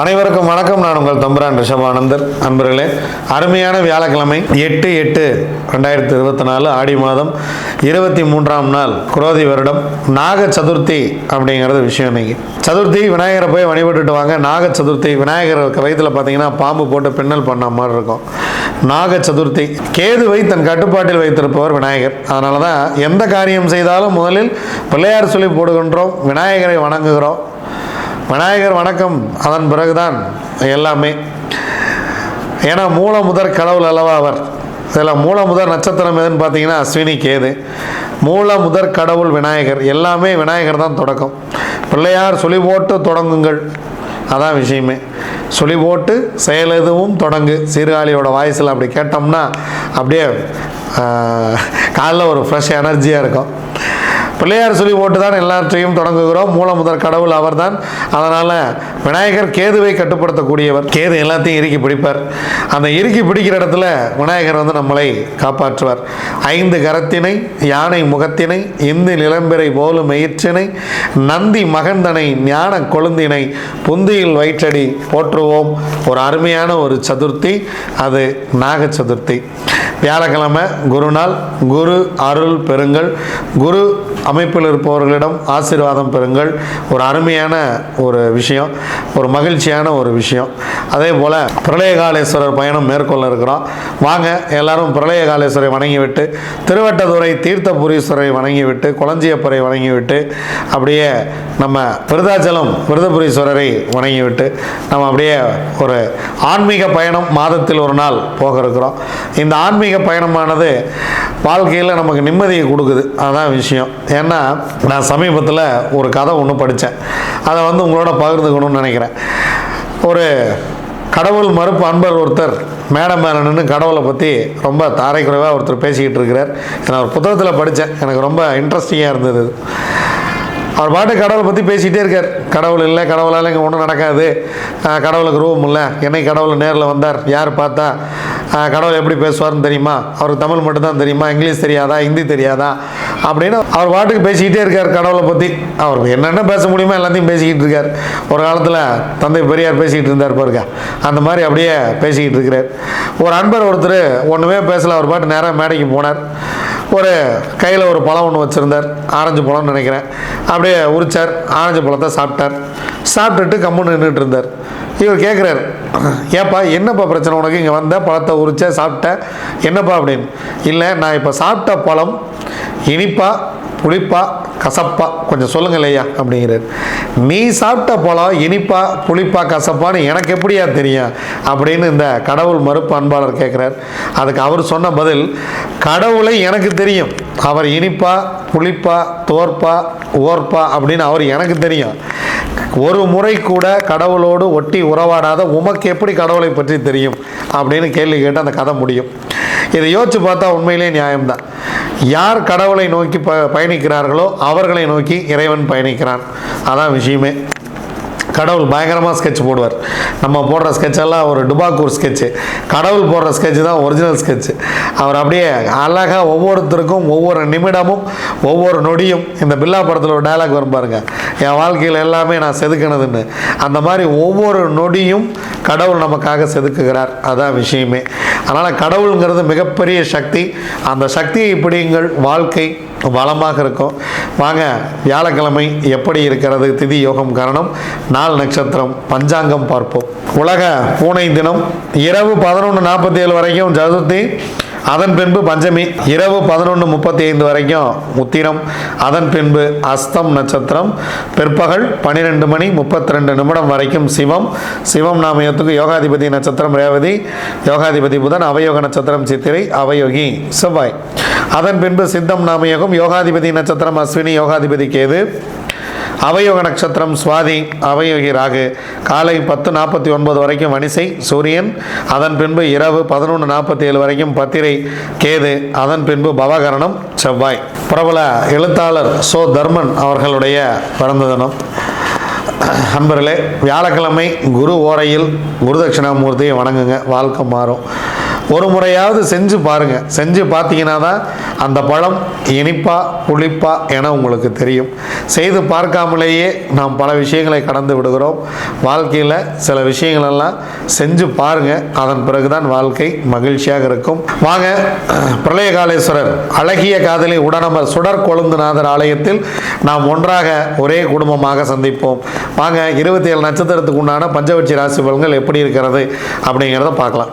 அனைவருக்கும் வணக்கம். நான் உங்கள் தம்புரான் ரிஷபானந்தர் நண்பர்களே அருமையான வியாழக்கிழமை எட்டு எட்டு ரெண்டாயிரத்தி இருபத்தி நாலு ஆடி மாதம் இருபத்தி மூன்றாம் நாள் குரோதி வருடம். நாக சதுர்த்தி அப்படிங்கிறது விஷயம் இன்னைக்கு. சதுர்த்தி விநாயகரை போய் வழிபட்டுட்டு வாங்க. நாக சதுர்த்தி விநாயகர் வயிற்றில் பார்த்தீங்கன்னா பாம்பு போட்டு பின்னல் பண்ண மாதிரி இருக்கும். நாக சதுர்த்தி கேதுவை தன் கட்டுப்பாட்டில் வைத்திருப்பவர் விநாயகர். அதனால தான் எந்த காரியம் செய்தாலும் முதலில் பிள்ளையார் சொல்லி போடுகின்றோம். விநாயகரை வணங்குகிறோம். விநாயகர் வணக்கம். அதன் பிறகுதான் எல்லாமே. ஏன்னா மூல முதற் கடவுள் அல்லவா அவர்? இதில் மூல முதற் நட்சத்திரம் எதுன்னு பார்த்தீங்கன்னா அஸ்வினி கேது. மூல முதற் கடவுள் விநாயகர். எல்லாமே விநாயகர் தான் தொடக்கம். பிள்ளையார் சொல்லி போட்டு தொடங்குங்கள். அதான் விஷயமே. சொல்லி போட்டு செயல் எதுவும் தொடங்கு. சீர்காழியோட வாய்ஸில் அப்படி கேட்டோம்னா அப்படியே காலைல ஒரு ஃப்ரெஷ் எனர்ஜியாக இருக்கும். பிள்ளையார் சொல்லி போட்டு தான் எல்லாற்றையும் தொடங்குகிறோம். மூல முதற் கடவுள் அவர்தான். அதனால் விநாயகர் கேதுவை கட்டுப்படுத்தக்கூடியவர். கேது எல்லாத்தையும் இறுக்கி பிடிப்பார். அந்த இறுக்கி பிடிக்கிற இடத்துல விநாயகர் வந்து நம்மளை காப்பாற்றுவார். ஐந்து கரத்தினை யானை முகத்தினை இந்து நிலம்பிரை போலும் எயிற்றினை நந்தி மகந்தனை ஞான கொழுந்தினை புந்தியில் வயிற்றடி போற்றுவோம். ஒரு அருமையான ஒரு சதுர்த்தி அது நாக சதுர்த்தி வியாழக்கிழமை குருநாள் குரு அருள் பெறுங்கள். குரு அமைப்பில் இருப்பவர்களிடம் ஆசீர்வாதம் பெறுங்கள். ஒரு அருமையான ஒரு விஷயம் ஒரு மகிழ்ச்சியான ஒரு விஷயம். அதே போல் பிரளயகாலேஸ்வரர் பயணம் மேற்கொள்ள இருக்கிறோம். வாங்க எல்லாரும் பிரளயகாலேஸ்வரை வணங்கிவிட்டு திருவட்டதுறை தீர்த்தபுரீஸ்வரை வணங்கிவிட்டு குளஞ்சியப்பரை வணங்கிவிட்டு அப்படியே நம்ம விருதாச்சலம் விருதபுரீஸ்வரரை வணங்கிவிட்டு நம்ம அப்படியே ஒரு ஆன்மீக பயணம் மாதத்தில் ஒரு நாள் போக இருக்கிறோம். இந்த ஆன்மீக பயணமானது வாழ்க்கையில் நமக்கு நிம்மதியை கொடுக்குது. அதுதான் விஷயம். ஏன்னா நான் சமீபத்தில் ஒரு கதை ஒன்று படித்தேன் அதை வந்து உங்களோட பகிர்ந்துக்கணும்னு நினைக்கிறேன். ஒரு கடவுள் மறுப்பு அன்பர் ஒருத்தர் மேடம் மேலே நின்று கடவுளை பற்றி ரொம்ப தாரைக்குறைவாக ஒருத்தர் பேசிக்கிட்டு இருக்கிறார். நான் ஒரு புத்தகத்தில் படித்தேன் எனக்கு ரொம்ப இன்ட்ரெஸ்டிங்காக இருந்தது அவர் பாட்டு கடவுளை பற்றி பேசிகிட்டே இருக்கார். கடவுள் இல்லை கடவுளால் இங்கே ஒன்றும் நடக்காது. கடவுளுக்கு ரூபம் இல்லை. என்னை கடவுள் நேரில் வந்தார் யார் பார்த்தா கடவுள் எப்படி பேசுவார்னு தெரியுமா? அவருக்கு தமிழ் மட்டும்தான் தெரியுமா? இங்கிலீஷ் தெரியாதா? ஹிந்தி தெரியாதா? அப்படின்னு அவர் பாட்டுக்கு பேசிக்கிட்டே இருக்கார் கடவுளை பற்றி அவர் என்னென்ன பேச முடியுமோ எல்லாத்தையும் பேசிக்கிட்டு இருக்கார். ஒரு காலத்தில் தந்தை பெரியார் பேசிக்கிட்டு இருந்தார் பாருங்க. அந்த மாதிரி அப்படியே பேசிக்கிட்டு இருக்கிறார். ஒரு அன்பர் ஒருத்தர் ஒன்றுமே பேசலை அவர் பாட்டு நேராக மேடைக்கு போனார். ஒரு கையில் ஒரு பழம் ஒன்று வச்சுருந்தார். ஆரஞ்சு பழம்னு நினைக்கிறேன். அப்படியே உரிச்சார். ஆரஞ்சு பழத்தை சாப்பிட்டார். சாப்பிட்டுட்டு கம்முன்னு நின்றுட்டு இருந்தார். இவர் கேட்குறாரு ஏப்பா என்னப்பா பிரச்சனை? உனக்கு இங்கே வந்த பழத்தை உரிச்ச சாப்பிட்ட? என்னப்பா? அப்படின்னு. இல்லை நான் இப்போ சாப்பிட்ட பழம் இனிப்பா புளிப்பா கசப்பா கொஞ்சம் சொல்லுங்கள் ஐயா அப்படிங்கிறார். நீ சாப்பிட்ட பழம் இனிப்பா புளிப்பா கசப்பான்னு எனக்கு எப்படியா தெரியும்? அப்படின்னு இந்த கடவுள் மறுப்பு அன்பாளர் கேட்குறார் அதுக்கு அவர் சொன்ன பதில் கடவுளை எனக்கு தெரியும். அவர் இனிப்பா புளிப்பா தோற்பா ஓர்ப்பா அப்படின்னு அவர் எனக்கு தெரியும். ஒரு முறை கூட கடவுளோடு ஒட்டி உறவாடாத உமக்கு எப்படி கடவுளை பற்றி தெரியும்? அப்படின்னு கேள்வி கேட்டு அந்த கதை முடியும். இதை யோசிச்சு பார்த்தா உண்மையிலே நியாயம்தான். யார் கடவுளை நோக்கி ப பயணிக்கிறார்களோ அவர்களை நோக்கி இறைவன் பயணிக்கிறான். அதான் விஷயமே. கடவுள் பயங்கரமாக ஸ்கெட்ச் போடுவார். நம்ம போடுற ஸ்கெட்செல்லாம் ஒரு டுபாக்கூர் ஸ்கெட்சு கடவுள் போடுற ஸ்கெட்சு தான் ஒரிஜினல் ஸ்கெட்சு அவர் அப்படியே அழகாக ஒவ்வொருத்தருக்கும் ஒவ்வொரு நிமிடமும் ஒவ்வொரு நொடியும் இந்த பில்லா படத்தில் ஒரு டயலாக் வரும் பாருங்க. என் வாழ்க்கையில் எல்லாமே நான் செதுக்கினதுன்னு. அந்த மாதிரி ஒவ்வொரு நொடியும் கடவுள் நமக்காக செதுக்குகிறார். அதான் விஷயமே. அதனால் கடவுளுங்கிறது மிகப்பெரிய சக்தி. அந்த சக்தியை பிடியுங்கள் வாழ்க்கை. வளமாக இருக்கும். வாங்க வியாழக்கிழமை எப்படி இருக்கிறது? திதி யோகம் காரணம். நாள் நட்சத்திரம் பஞ்சாங்கம் பார்ப்போம். உலக பூனை தினம் இரவு பதினொன்று நாற்பத்தி ஏழு வரைக்கும். சதுர்த்தி அதன் பின்பு பஞ்சமி இரவு பதினொன்று முப்பத்தி ஐந்து வரைக்கும் உத்திரம். அதன் பின்பு அஸ்தம் நட்சத்திரம். பிற்பகல் பன்னிரெண்டு மணி முப்பத்தி ரெண்டு நிமிடம் வரைக்கும் சிவம். சிவம் நாமயத்துக்கு யோகாதிபதி நட்சத்திரம் ரேவதி யோகாதிபதி புதன் அவயோக நட்சத்திரம் சித்திரை அவயோகி செவ்வாய். அதன் பின்பு சித்தம் நாமயோகம் யோகாதிபதி நட்சத்திரம் அஸ்வினி யோகாதிபதி கேது. அவயோக நட்சத்திரம் சுவாதி அவயோகி ராகு காலை பத்து நாற்பத்தி ஒன்பது வரைக்கும் வனிசை சூரியன். அதன் பின்பு இரவு பதினொன்று நாற்பத்தி ஏழு வரைக்கும் பத்திரை கேது. அதன் பின்பு பவகரணம் செவ்வாய். பிரபல எழுத்தாளர் சோ தர்மன் அவர்களுடைய பிறந்த தினம். அன்பர்களே வியாழக்கிழமை குரு ஓரையில் குருதட்சிணாமூர்த்தியை வணங்குங்க. வாழ்க்கை மாறும். ஒரு முறையாவது செஞ்சு பாருங்கள் செஞ்சு பார்த்தீங்கன்னா தான் அந்த பழம் இனிப்பா புளிப்பா என உங்களுக்கு தெரியும். செய்து பார்க்காமலேயே நாம் பல விஷயங்களை கடந்து விடுகிறோம். வாழ்க்கையில் சில விஷயங்களெல்லாம் செஞ்சு பாருங்கள் அதன் பிறகுதான் வாழ்க்கை மகிழ்ச்சியாக இருக்கும். வாங்க பிரளயகாலேஸ்வரர் அழகிய காதலி உடனமர் சுடர் கொழுந்துநாதர் ஆலயத்தில் நாம் ஒன்றாக ஒரே குடும்பமாக சந்திப்போம். வாங்க இருபத்தி ஏழு நட்சத்திரத்துக்கு உண்டான பஞ்சவட்சி ராசி பலன்கள் எப்படி இருக்கிறது அப்படிங்கிறத பார்க்கலாம்.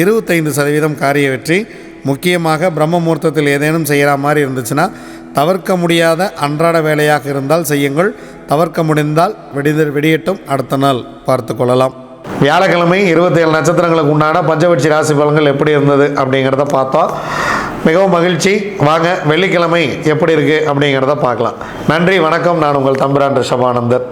இருபத்தைந்து சதவீதம் காரிய வெற்றி. முக்கியமாக பிரம்ம முகூர்த்தத்தில் ஏதேனும் செய்கிற மாதிரி இருந்துச்சுன்னா தவிர்க்க முடியாத அன்றாட வேலையாக இருந்தால் செய்யுங்கள். தவிர்க்க முடிந்தால் வெடித வெடியட்டும். அடுத்த நாள் பார்த்து கொள்ளலாம். வியாழக்கிழமை இருபத்தேழு நட்சத்திரங்களுக்கு உண்டான பஞ்சபட்சி ராசி பலன்கள் எப்படி இருந்தது அப்படிங்கிறத பார்த்தோம் மிகவும் மகிழ்ச்சி. வாங்க வெள்ளிக்கிழமை எப்படி இருக்குது அப்படிங்கிறத பார்க்கலாம். நன்றி வணக்கம். நான் உங்கள் தம்பிரான் ரிஷபானந்தர்